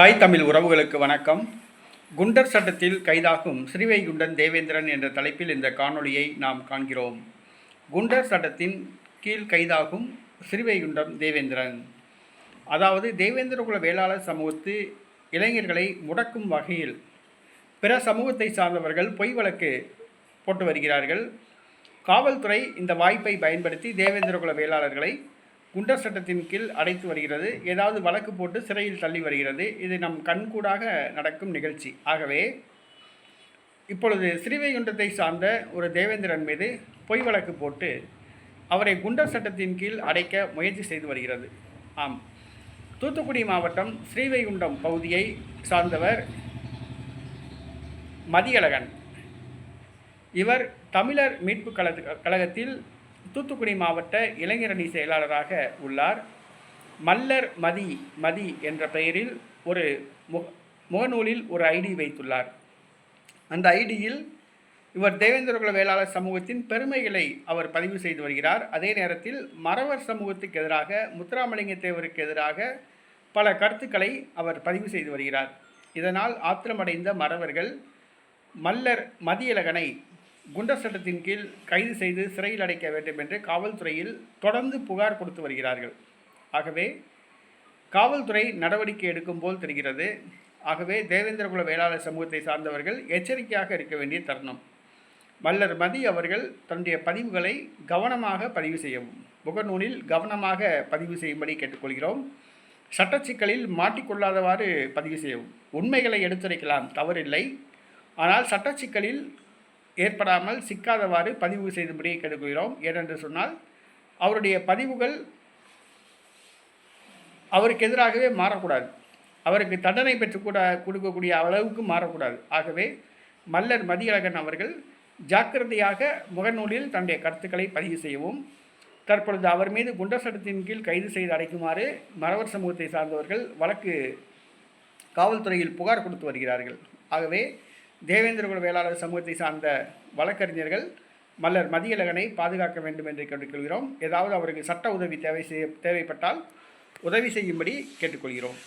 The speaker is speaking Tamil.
தாய் தமிழ் உறவுகளுக்கு வணக்கம். குண்டர் சட்டத்தில் கைதாகும் ஸ்ரீவைகுண்டன் தேவேந்திரன் என்ற தலைப்பில் இந்த காணொளியை நாம் காண்கிறோம். குண்டர் சட்டத்தின் கீழ் கைதாகும் ஸ்ரீவைகுண்டம் தேவேந்திரன். அதாவது தேவேந்திரகுல வேளாளர் சமூகத்து இளைஞர்களை முடக்கும் வகையில் பிற சமூகத்தை சார்ந்தவர்கள் பொய் வழக்கு போட்டு வருகிறார்கள். காவல்துறை இந்த வாய்ப்பை பயன்படுத்தி தேவேந்திரகுல வேளாளர்களை குண்டர் சட்டத்தின் கீழ் அடைத்து வருகிறது. ஏதாவது வழக்கு போட்டு சிறையில் தள்ளி வருகிறது. இது நம் கண்கூடாக நடக்கும் நிகழ்ச்சி. ஆகவே இப்பொழுது ஸ்ரீவைகுண்டத்தை சார்ந்த ஒரு தேவேந்திரன் மீது பொய் வழக்கு போட்டு அவரை குண்டர் சட்டத்தின் கீழ் அடைக்க முயற்சி செய்து வருகிறது. ஆம். தூத்துக்குடி மாவட்டம் ஸ்ரீவைகுண்டம் பகுதியை சார்ந்தவர் மதியழகன். இவர் தமிழர் மீட்பு கழக கழகத்தில் தூத்துக்குடி மாவட்ட இளைஞரணி செயலாளராக உள்ளார். மல்லர் மதி மதி என்ற பெயரில் ஒரு முக முகநூலில் ஒரு ஐடி வைத்துள்ளார். அந்த ஐடியில் இவர் தேவேந்திரகுல வேளாளர் சமூகத்தின் பெருமைகளை அவர் பதிவு செய்து வருகிறார். அதே நேரத்தில் மறவர் சமூகத்துக்கு எதிராக முத்துராமலிங்க தேவருக்கு எதிராக பல கருத்துக்களை அவர் பதிவு செய்து வருகிறார். இதனால் ஆத்திரமடைந்த மறவர்கள் மல்லர் மதியழகனை குண்டர் சட்டத்தின் கீழ் கைது செய்து சிறையில் அடைக்க வேண்டும் என்று காவல்துறையில் தொடர்ந்து புகார் கொடுத்து வருகிறார்கள். ஆகவே காவல்துறை நடவடிக்கை எடுக்கும் போல் தெரிகிறது. ஆகவே தேவேந்திரகுல வேளாளர் சமூகத்தை சார்ந்தவர்கள் எச்சரிக்கையாக இருக்க வேண்டிய தருணம். மல்லர் மதி அவர்கள் தன்னுடைய பதிவுகளை கவனமாக பதிவு செய்யவும் முகநூலில் கவனமாக பதிவு செய்யும்படி கேட்டுக்கொள்கிறோம். சட்டச்சிக்கலில் மாட்டிக்கொள்ளாதவாறு பதிவு செய்யவும். உண்மைகளை எடுத்துரைக்கலாம் தவறில்லை. ஆனால் சட்டச்சிக்கலில் ஏற்படாமல் சிக்காதவாறு பதிவு செய்துபடி கெடுக்கிறோம் ஏனென்று சொன்னால் அவருடைய பதிவுகள் அவருக்கு எதிராகவே மாறக்கூடாது. அவருக்கு தண்டனை பெற்றுக்கூட கொடுக்கக்கூடிய அளவுக்கு மாறக்கூடாது. ஆகவே மல்லர் மதியழகன் அவர்கள் ஜாக்கிரதையாக முகநூலில் தன்னுடைய கருத்துக்களை பதிவு செய்யவும் தற்பொழுது அவர் மீது குண்டர் சட்டத்தின் கீழ் கைது செய்து அடைக்குமாறு மறவர் சமூகத்தை சார்ந்தவர்கள் வழக்கு காவல்துறையில் புகார் கொடுத்து வருகிறார்கள். ஆகவே தேவேந்திரகுல வேளாளர் சமூகத்தை சார்ந்த வழக்கறிஞர்கள் மல்லர் மதியழகனை பாதுகாக்க வேண்டும் என்று கேட்டுக்கொள்கிறோம். ஏதாவது அவருக்கு சட்ட உதவி தேவை செய்ய தேவைப்பட்டால் உதவி செய்யும்படி கேட்டுக்கொள்கிறோம்.